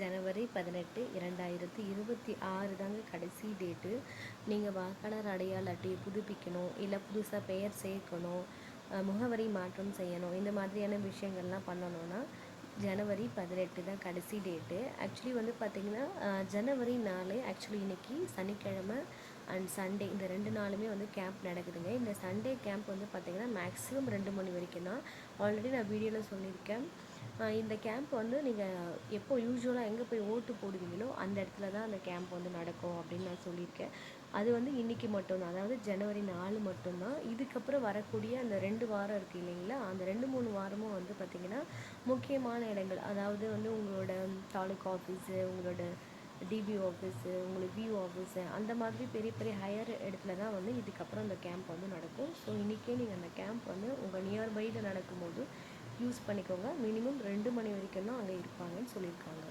ஜனவரி பதினெட்டு இரண்டாயிரத்தி இருபத்தி ஆறு தாங்க கடைசி டேட்டு. நீங்கள் வாக்காளர் அடையாள அட்டையை புதுப்பிக்கணும் இல்லை புதுசாக பெயர் சேர்க்கணும் முகவரி மாற்றம் செய்யணும் இந்த மாதிரியான விஷயங்கள்லாம் பண்ணணுன்னா ஜனவரி பதினெட்டு தான் கடைசி டேட்டு. ஆக்சுவலி வந்து பார்த்திங்கன்னா ஜனவரி நாலு ஆக்சுவலி இன்றைக்கி சனிக்கிழமை அண்ட் சண்டே இந்த ரெண்டு நாளுமே வந்து கேம்ப் நடக்குதுங்க. இந்த சண்டே கேம்ப் வந்து பார்த்திங்கன்னா மேக்ஸிமம் ரெண்டு மணி வரைக்கும் தான். ஆல்ரெடி நான் வீடியோவில் சொல்லியிருக்கேன். இந்த கேம்ப் வந்து நீங்கள் எப்போ யூஸ்வலாக எங்கே போய் ஓட்டு போடுவீங்களோ அந்த இடத்துல தான் அந்த கேம்ப் வந்து நடக்கும் அப்படின்னு நான் சொல்லியிருக்கேன். அது வந்து இன்றைக்கி மட்டும்தான் அதாவது ஜனவரி நாலு மட்டும்தான் இதுக்கப்புறம் வரக்கூடிய அந்த ரெண்டு வாரம் இருக்குது இல்லைங்களா? அந்த ரெண்டு மூணு வாரமும் வந்து பார்த்திங்கன்னா முக்கியமான இடங்கள். அதாவது வந்து உங்களோட தாலுக்கா ஆஃபீஸு உங்களோட டிபிஓ ஆஃபீஸு உங்களுக்கு வியூ ஆஃபீஸு அந்த மாதிரி பெரிய பெரிய ஹையர் இடத்துல தான் வந்து இதுக்கப்புறம் அந்த கேம்ப் வந்து நடக்கும். ஸோ இன்றைக்கே நீங்கள் அந்த கேம்ப் வந்து உங்கள் நியர்பையில் நடக்கும்போது யூஸ் பண்ணிக்கோங்க. மினிமம் ரெண்டு மணி வரைக்கும் தான் அங்கே இருப்பாங்கன்னு சொல்லியிருக்காங்க.